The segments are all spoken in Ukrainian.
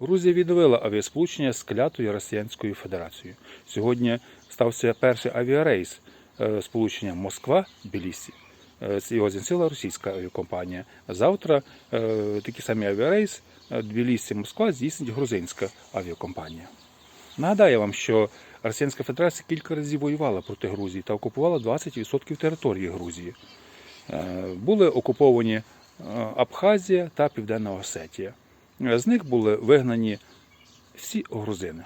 Грузія відновила авіасполучення з клятою Росіянською Федерацією. Сьогодні стався перший авіарейс е, сполучення Москва-Білісі. Е, його зінсила російська авіакомпанія. Завтра е, такий самий авіарейс Тбілісі-Москва здійснить грузинська авіакомпанія. Нагадаю вам, що Російська Федерація кілька разів воювала проти Грузії та окупувала 20% території Грузії. Були окуповані Абхазія та Південна Осетія. З них були вигнані всі грузини.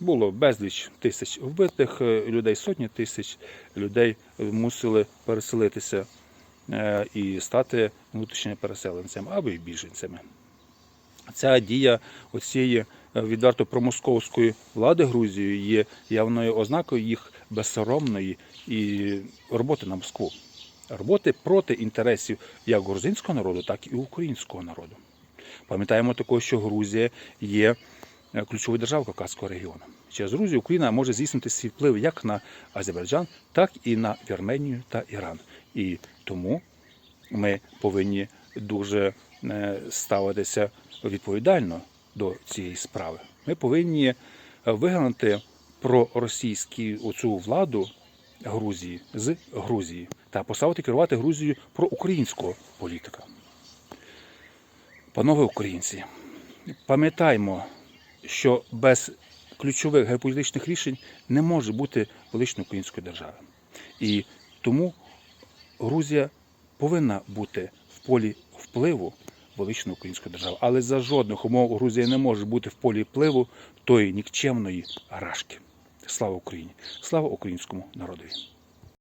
Було безліч тисяч вбитих е, людей, сотні тисяч людей мусили переселитися е, і стати внутрішніми переселенцями або й біженцями. Ця дія оцієї е, відверто промосковської влади Грузії є явною ознакою їх безсоромної і роботи на Москву. Роботи проти інтересів як грузинського народу, так і українського народу. Пам'ятаємо також, що Грузія є е, ключовою державою Кавказського регіону. Через Грузію Україна може здійснити свій вплив як на Азербайджан, так і на Вірменію та Іран. І тому ми повинні дуже е, ставитися відповідально до цієї справи. Ми повинні е, вигнати проросійську оцю владу Грузії з Грузії та поставити керувати Грузією проукраїнського політика. Панове українці, пам'ятаймо, що без ключових геополітичних рішень не може бути величної української держави. І тому Грузія повинна бути в полі впливу величної української держави. Але за жодних умов Грузія не може бути в полі впливу тої нікчемної рашки. Слава Україні! Слава українському народові!